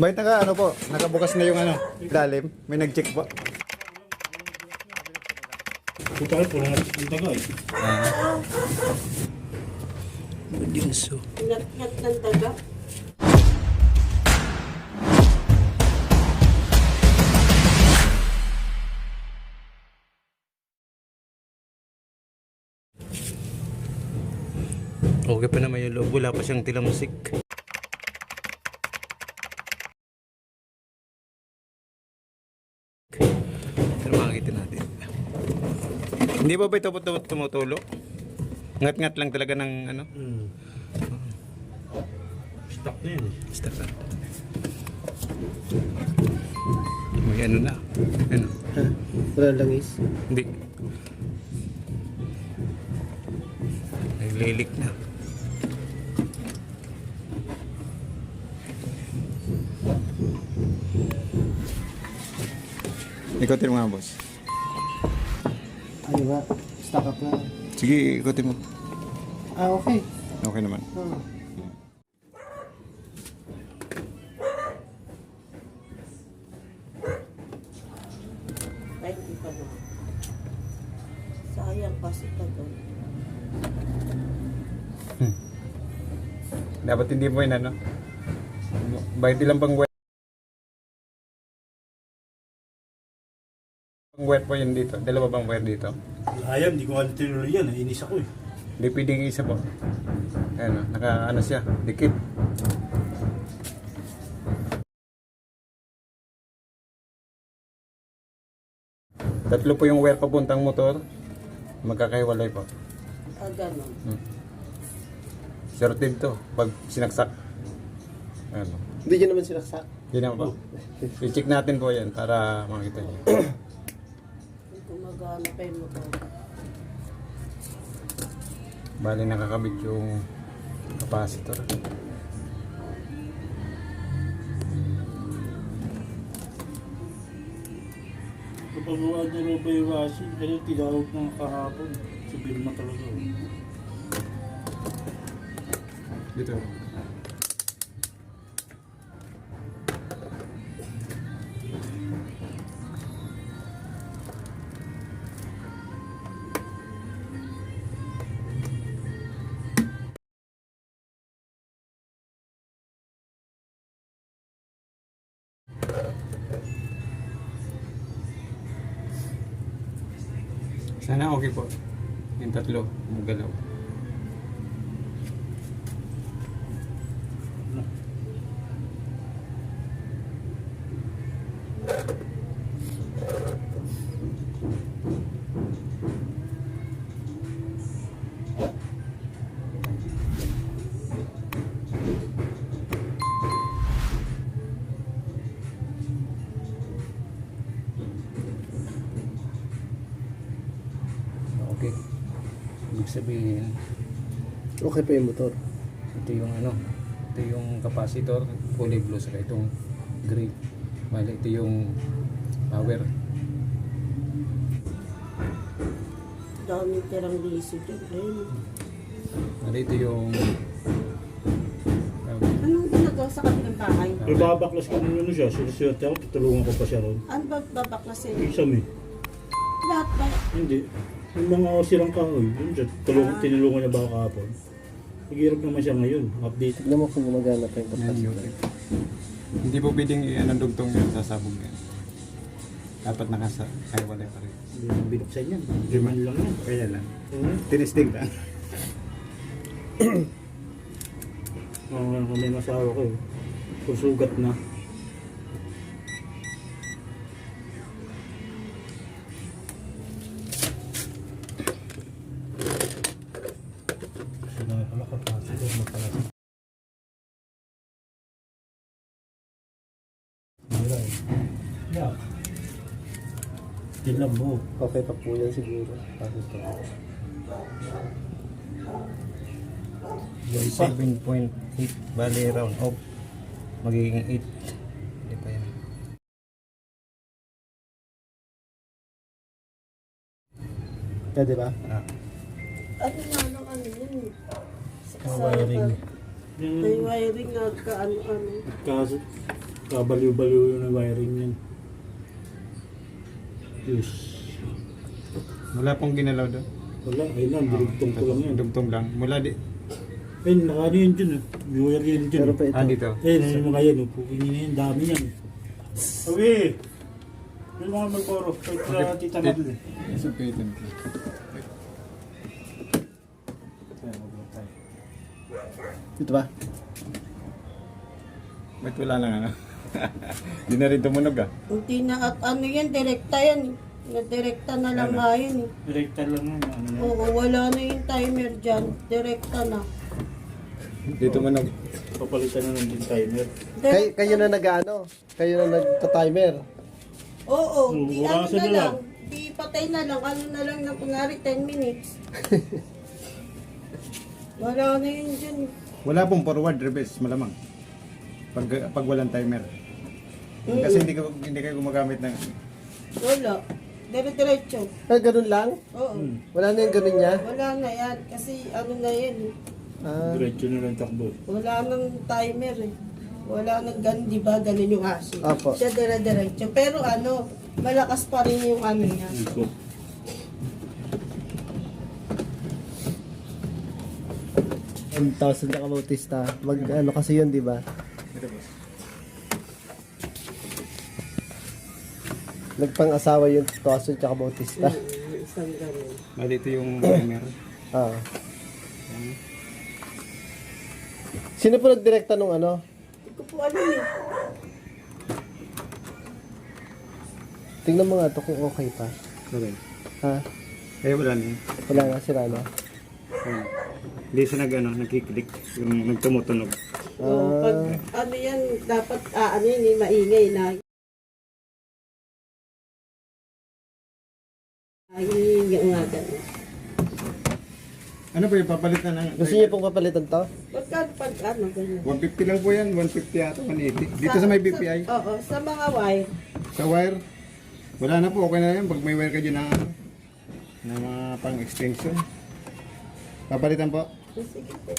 Bakit naka ano po? Nakabukas na yung ano, ilalim. May nag-check po. Puta ka, puro nga ang taga eh. Dinso. Ngat-ngat ng daga. Okay pa naman yung loob. Wala pa siyang tilamusik. Pero makikita natin. Hindi ba ba ito tum- tumutulo? Ngat-ngat lang talaga ng ano? Hmm. Stuck na yan eh. Stop na. May ano na. Ano? Wala langis. Hindi. Naglilik na. Ikutin mo nga, boss. Ano ba? Stock up na. Sige, ikutin mo. Ah, okay. Okay naman. Oh. Kahit di pa na. Sayang kasi pa doon. Dapat hindi mo yun ano. Bakit ilang pang wet? Pang wet po yun dito. Dalawa bang wet dito? Ayan, di ko nga tinuloy yan. Inis ako eh. Hindi pwedeng isa po. Ayan o, naka ano siya, dikit. Tatlo po yung wire papuntang motor. Magkakahiwalay po. Ah, ganun. Certain to, pag sinaksak. Ano. Hindi nyo naman sinaksak. Yun na po. I-check natin po yan para makita niyo. Gumagana pa yung motor. Bali nakakabit yung capacitor. Kapag wala niya rin ba yung washing, kaya tinawag na kahapon. Sabihin mo talaga. Dito. Sana okay po. Yung tatlo, gumagalaw. Sabihin, Okay pa yung motor. ito yung ano, ito yung capacitor, kulay blue, saka itong gray. Bali, ito yung power. Daming tirang liso dyan. Ayun. Bali, ito yung tawag. Anong ginagawa sa kabilang bahay? Pero babaklas ko nung ano siya, siniswerte ako, tutulungan ko pa siya ron. Ano ba babaklasin? Isam eh. Lahat ba? Hindi. Yung mga sirang kahoy, yun siya, tulungan, tinulungan niya ba ako kahapon? Nag-iirap naman siya ngayon, update. Tignan mo kung gumagana pa yung yun. Hindi po pwedeng i-ano dugtong yun, sasabog yan. Dapat nakasa, kaya wala pa rin. Hindi naman binuksan yan. Liman lang yan. Kaya lang. Oo. Tinistig lang. Mga kami ng asawa ko eh. Susugat na. Yeah. Tingnan mo. Okay pa po yan siguro. Capacitor. 7.8 bali round off magiging 8 hindi pa yan Pwede ba? ah, Ano nga ano yun? Ang wiring. May wiring nga ka ano-ano. Kaso, Kabaliw-baliw yung wiring yan. Yes. Wala pong ginalaw doon. Wala, ayun lang, dirugtong ko lang yan. Dugtong lang. Mula di... Ayun, nakaano yun dyan ah. Yung wire yan dyan. Pero pa ito. Ah, dito. Ayun, yung mga yan, upo na yan, dami yan. Okay. Yung mga magporo, kahit sa tita natin eh. Sa patent. Ito ba? Ba't wala lang ano? Di na rin tumunog ah. Hindi na at ano yan, direkta yan. eh. Na-direkta na lang nga yun eh. Direkta lang ano yan. Oo, wala na yung timer dyan. Direkta na. Di tumunog. Papalitan na lang din timer. Kay, Direkta kayo na nag-ano? Kayo na nagta-timer? Oo, Hmm, di ano burasan na na lang. lang. Di patay na lang. Ano na lang na kunwari 10 minutes. Wala na yun dyan. eh. Wala pong forward reverse malamang. Pag pag walang timer. Kasi hindi ko hindi kayo gumagamit ng Wala. Dire-diretso. Ah, ganun lang? Oo. Wala na yung ganun niya? Wala na yan. Kasi ano na yan eh. Ah, Diretso na lang takbo. Wala nang timer eh. Wala nang gan, di ba? Ganun yung aso. Apo. Siya dire-diretso. Pero ano, malakas pa rin yung ano niya. Ikot. One thousand na kabautista. Mag ano kasi yun, di ba? Nagpang-asawa yung Tuason tsaka Bautista. Bali ito yung timer. Ah. Sino po nagdirekta nung ano? Hindi ko po alam eh. Tingnan mo nga to kung okay pa. Okay. Ha? Eh wala na yun. Wala na, sira na. Ayun. Hindi siya nag ano, nagkiklik. Yung nagtumutunog. Oo, pag ano yan, dapat ah, ano yun, eh, maingay na. Ay, nga ganun. Ano po yung papalit na ng... Gusto niyo pong papalitan to? Pagka pag ano, ganyan. 150 lang po yan. 150 yata, 180. Dito sa may BPI. Oo, sa mga wire. Sa wire, wala na po. Okay na yan. Pag may wire ka dyan na, na mga pang extension. Papalitan po. Sige po.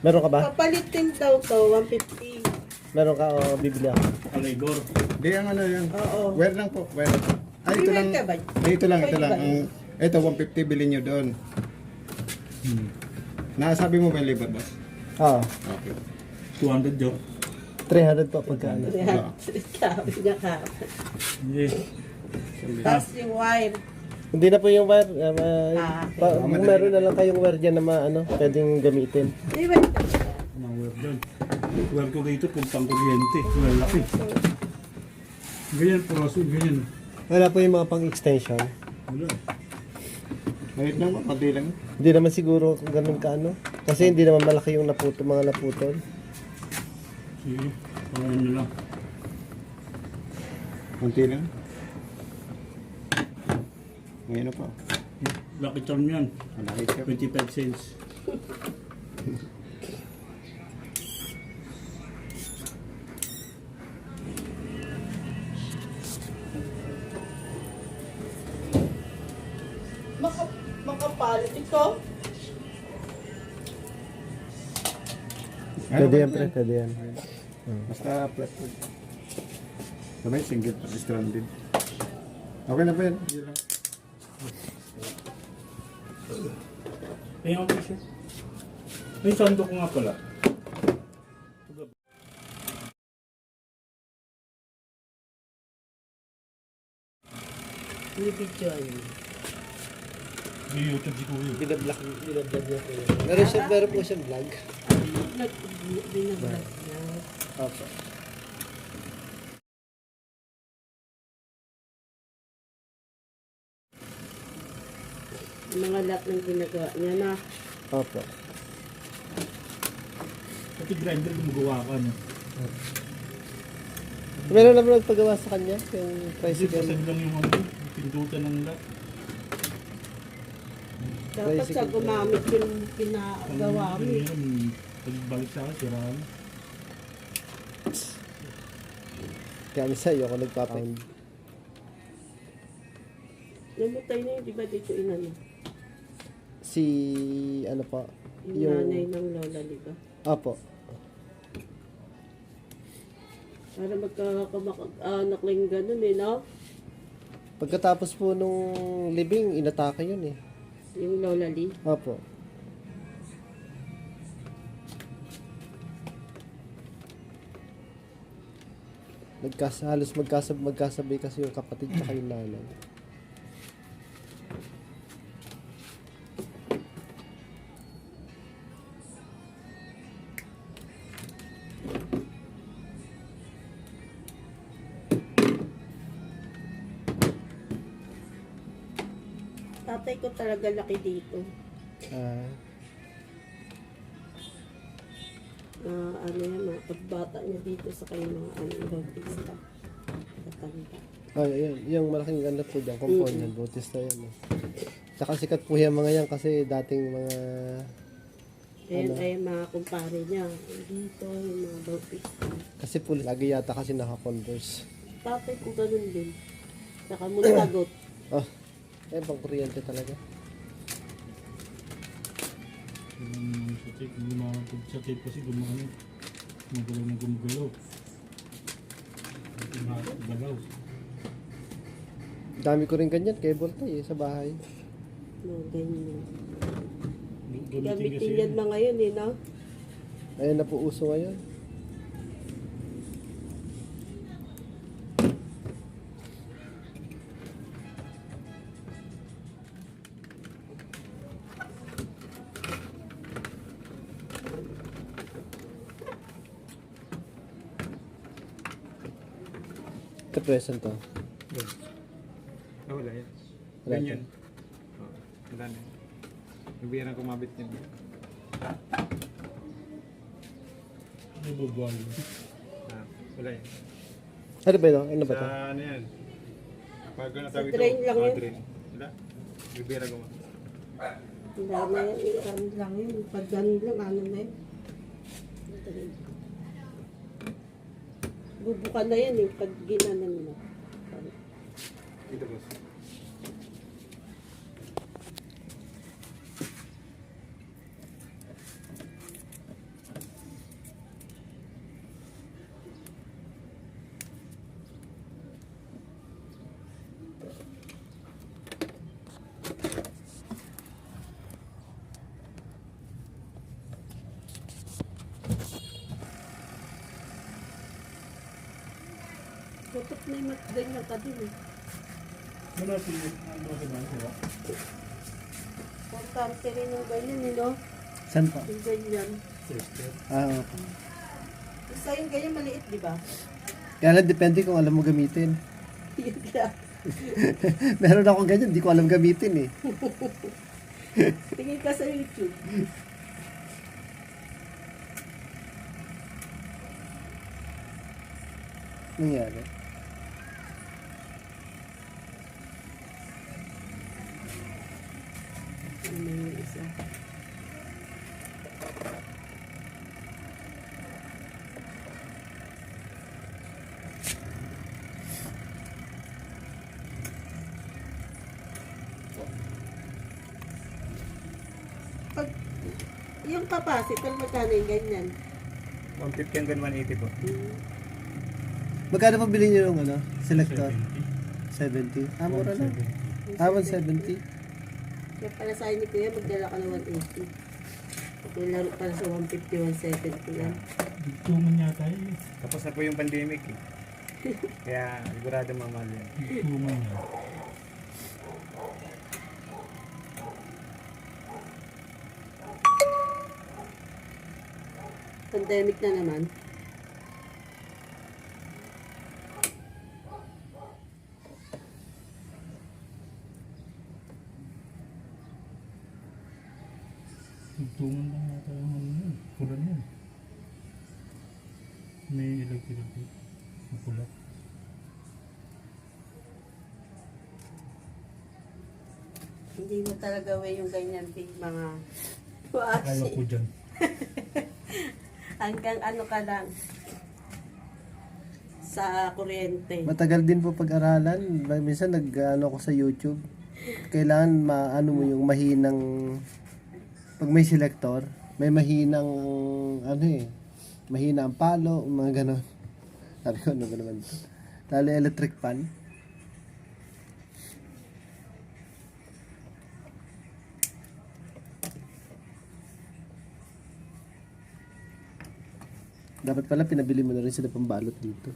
Meron ka ba? Papalitin daw to, 150. Meron ka o bibili ako? Aligor. Hindi, ang ano yan. Oo. Wire lang po. Wire. Ay, ito May lang. wire ka ba? Ay, ito lang, ito lang. Ang, ito, 150 bilhin nyo doon. Hmm. Nasabi mo ba yung liver boss? Oo. Okay. 200 jo. 300 po pagka ano. Sabi niya ka. Hindi. Tapos yung wire. Hindi na po yung wire. um, uh, Ah, pa, kung meron na lang kayong wire dyan na ma, ano, pwedeng gamitin. Di ba? Mga wire dyan. Wire ko rito, puntang kuryente. Malaki. Ganyan, proso, ganyan. Wala po yung mga pang extension. Wala. Wait lang po, pati lang. Hindi naman siguro kung ganun ka ano. Kasi hindi naman malaki yung naputo, mga naputol. Sige. Pangalan nyo lang. Kunti lang. Ngayon po. Lucky charm yan. Malaki siya. 25 cents. Maka, makapalit ito. Ano Pwede yan, pre. Pwede yan. Basta flat wood. Sabay, single stranded. Okay na ba yan? Yun lang. Ayun ako siya. May sando ko nga pala. Video yun. May YouTube si Kuya. Binablock, binablock niya yun. Meron, siya, meron po siyang vlog. Binablog niya. Opo. Mga lahat ng ginagawa niya na. Opo. Pati grinder gumagawa ka no. Meron naman nagpagawa sa kanya, yung tricycle. basag lang yung ano, pindutan ng lock. Dapat siya gumamit yung pinagawa mo. Ano pagbalik sa akin, siraan. Kaya minsan, ayoko nagpapound. Namutay na yun, di ba dito inano? Si, ano po, Yung, Yung- nanay ng lola, di ba? Opo. Para magkakamak-anak lang ganun eh, no? Pagkatapos po nung libing, inatake yun eh. Yung Lola Lee. Opo. Nagkas, halos magkasab, magkasabay kasi yung kapatid tsaka yung nanay. Talaga laki dito. Ah, Ah, ano yan, mga pagbata niya dito sa kayo mga ano, bautista. Katanda. oh, yun, yung malaking ganda po dyan, component, yan, Bautista yan. Eh. Tsaka sikat po yung mga yan kasi dating mga, Ayan ay mga kumpare niya. Dito, yung mga bautista. kasi po lagi yata kasi naka-converse. Tatay ko ganun din. Saka muntagot. Oh, eh, pang kuryente talaga. Yung sa tape, makakapag sa tape kasi gumano. Magalaw na gumagalaw. Makakagalaw. Dami ko rin ganyan, cable tie eh, sa bahay. No, ganyan. Gamitin yan na ngayon eh, no? Ayan na po uso ngayon. Ito present to. Ah, wala yan. Wala Ganyan. Oh, wala na. Nabiyarang kumabit yan. Ano ba ba? Ah, wala yan. Ano ba ito? Ano ba Sa ito? ano yan? Pag ano tawag drain lang Ah, yun. drain. Wala. Nabiyarang kumabit. Hindi na yan, i-ano lang yun. Pag ganun lang, ano na yun. Bubuka na yan eh, pag ginanan mo. Dito boss. Dapat may mat ganyan ka din eh. Ano si ano si Manso? Importante rin yung ganyan eh, no? Saan po? Yung ganyan. Sister. Ah, okay. Isa yung ganyan maliit, di ba? Kaya lang depende kung alam mo gamitin. Yun lang. Meron akong ganyan, di ko alam gamitin eh. Tingin ka sa YouTube. Nangyari. Ano yung isa? Pag yung capacitor, magkano yung ganyan? 150 hanggang 180 po. Hmm. Magkano pa bilhin nyo yung ano? Selector? 70. Ah, mura lang. Ah, 170. Kaya pala sa ni Kuya, magdala ka ng 180. Kung laro para sa 150, 170 yan. Dugtungan yata yun. eh. Tapos na po yung pandemic eh. Kaya sigurado mamahal yan. Dugtungan niya. Pandemic na naman. Dugtungan lang yata yung ano yun. Kulan yun. May electric dito. Mapula. Hindi mo talaga way yung ganyan big mga Kaya ko dyan. Hanggang ano ka lang sa kuryente. Matagal din po pag-aralan. Minsan nag-ano ko sa YouTube. Kailangan maano mo yung mahinang pag may selector, may mahinang ano eh, mahina ang palo, mga ganon. Sabi ko, ano ba naman ito? Lalo electric fan. Dapat pala pinabili mo na rin sila pambalot dito.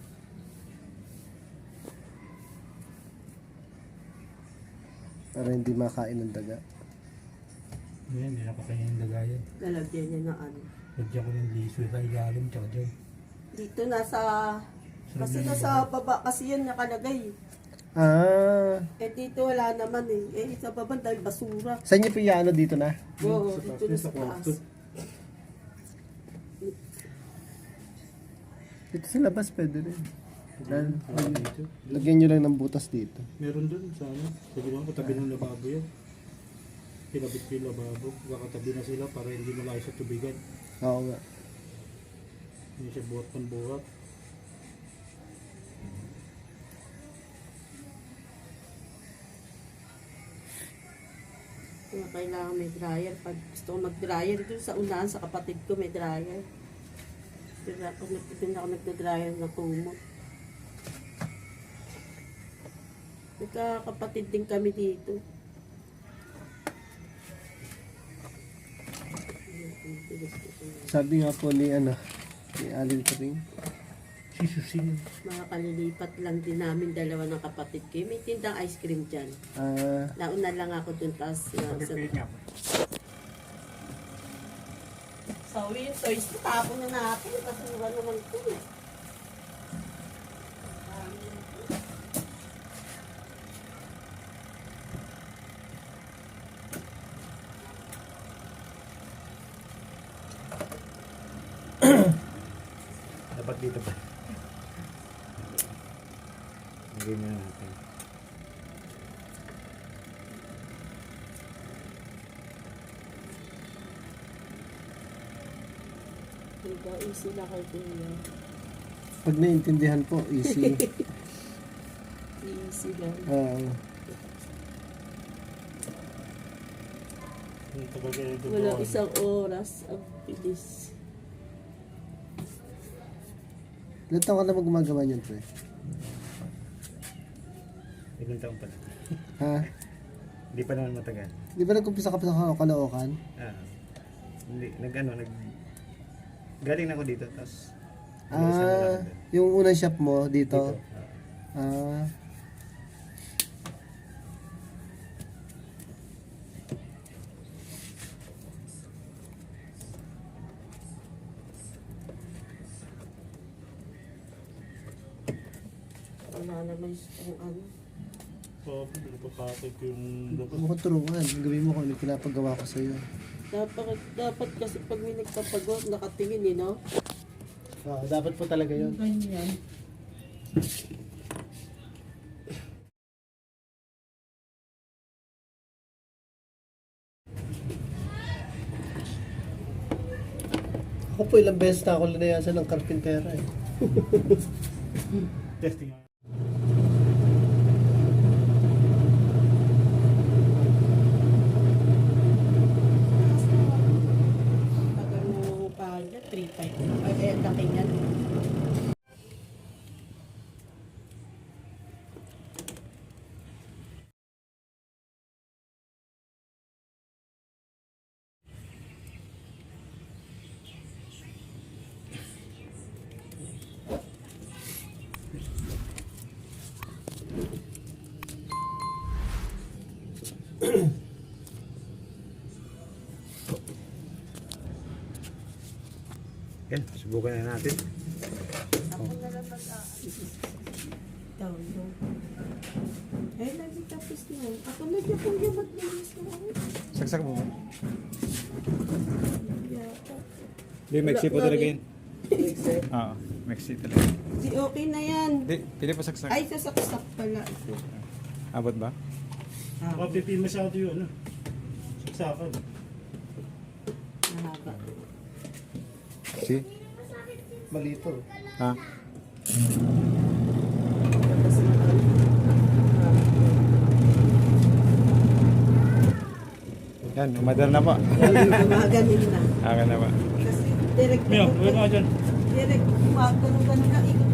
Para hindi makain ng daga. Yan, hindi na pa kanya yung lagayan. Lalagyan niya na ano. Lagyan ko ng liso sa ilalim, tsaka dyan. Dito nasa... Kasi nasa baba kasi yan nakalagay. Ah, Eh dito wala naman eh. Eh sa baba dahil basura. saan niyo piyano dito na? Oo, Sa dito na sa taas. Dito sa labas pwede rin. Dito. Lagyan nyo lang ng butas dito. Meron dun sa ano, sabi ko katabi ng lababo yan. Kinabit ko yung lababo, kakatabi na sila para hindi malayo sa tubigan. Oo nga. Hindi siya buhat ng buhat. Kaya kailangan may dryer. Pag gusto ko mag-dryer, doon sa unahan sa kapatid ko may dryer. Doon ako, doon ako nagda-dryer na kumot. Nagkakapatid din kami dito. Sabi nga po ni ano, ni Alin Turing, Si Susin. Mga kalilipat lang din namin dalawa ng kapatid ko. May tindang ice cream dyan. ah, Nauna lang ako dun, tapos uh, sa... So, toys, tapon na natin. Basura naman ito eh. Dapat dito ba? Lagyan na natin. Diba, easy na kay Kuya. pag naiintindihan po, easy. Easy lang. Ah, Walang buwan. isang oras. Ang bilis. ilan taon ka na mag gumagawa niyan, pre? Ilang taon pa na. Ha? Hindi pa naman matagal. Di ba nag-umpisa ka pa sa Caloocan? Ah, hindi, nag ano, nag... Galing na ako dito, tapos... Ah, yung unang shop mo Dito. dito. Ah, Wala naman yung ano. So, napapatay ko yung ko turuan. Gawin mo kung ano yung pinapagawa ko sa'yo. Dapat, dapat kasi pag may nagpapagawa, nakatingin eh, no? Oo, dapat po talaga yun. Ganyan. Ako po ilang beses na ako linayasan ng karpintera eh. Testing. Subukan na natin. Ako na lang mag-aalis. Down, down. Eh, lagi tapos na. Ako na dyan kung na mismo. Saksak mo ba? Hindi, Mexi po talaga yun. Oo, Mexi talaga. Di okay na yan. Hindi, pili pa saksak. Ay, sasaksak pala. Abot ba? Ah, Baka pipin masyado yun, ano? Saksakan. mahaba. Si? Malito. Ha? Yan, umadar na pa. Gumaganin na. Akin na ba? Kasi direct gawin mo ka dyan. direct, ganun ganun na ikot